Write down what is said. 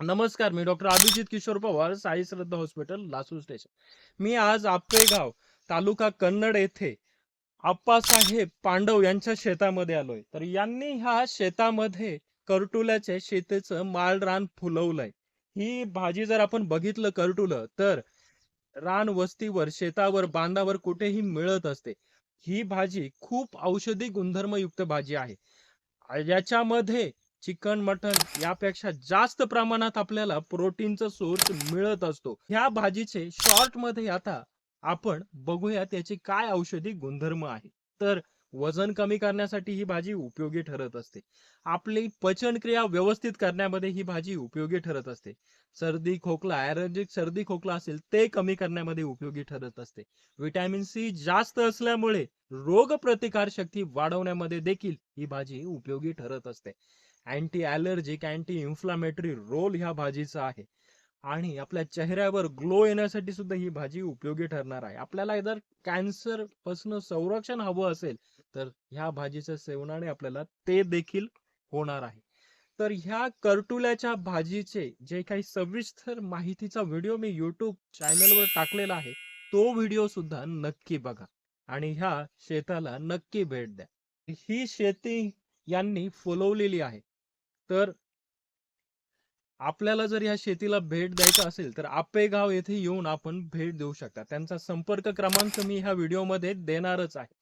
नमस्कार मी doctor Abhijit Kishor Pawar Sai Shraddha hospital Lasur station. मी आज आपेगाव तालुका कन्नड येथे आप्पासाहेब पांडव यांच्या शेतामध्ये आलोय. तर यांनी ह्या शेतामध्ये करटुल्याचे शेतीचं माळरान फुलवलंय. ही भाजी जर आपण बघितलं करटुलं तर रान वस्तीवर शेतावर बांधावर कुठेही मिळत असते. ही भाजी खूप औषधी गुणधर्मयुक्त भाजी आहे. याच्यामध्ये चिकन मटन यापेक्षा जास्त प्रमाणात आपल्याला प्रोटीनचा सोर्स मिळत असतो. ह्या भाजीचे शॉर्टमध्ये आता आपण बघूया त्याचे काय औषधी गुणधर्म आहे. तर वजन कमी करण्यासाठी ही भाजी उपयोगी ठरत असते. आपली पचनक्रिया व्यवस्थित करण्यामध्ये ही भाजी उपयोगी ठरत असते. सर्दी खोकला ॲलर्जिक सर्दी खोकला असेल ते कमी करण्यामध्ये उपयोगी ठरत असते. व्हिटॅमिन सी जास्त असल्यामुळे रोग प्रतिकार शक्ती वाढवण्यामध्ये देखील ही भाजी उपयोगी ठरत असते. Anti allergic anti inflammatory role ह्या भाजीचा आहे. आणि आपल्या चेहऱ्यावर ग्लो येण्यासाठी सुद्धा ही भाजी उपयोगी ठरणार आहे. आपल्याला जर कॅन्सरपासून संरक्षण हवं असेल तर ह्या भाजीच्या सेवनाने आपल्याला ते देखील होणार आहे. तर ह्या करटुल्याच्या भाजीचे जे काही सविस्तर माहितीचा व्हिडिओ मी युट्यूब चॅनलवर टाकलेला आहे तो व्हिडिओ सुद्धा नक्की बघा. आणि ह्या शेताला नक्की भेट द्या. ही शेती यांनी फुलवलेली आहे. तर आपल्याला जर या शेतीला भेट द्यायचं असेल तर आपेगाव येथे येऊन आपण भेट देऊ शकता. त्यांचा संपर्क क्रमांक मी ह्या व्हिडिओमध्ये देणारच आहे.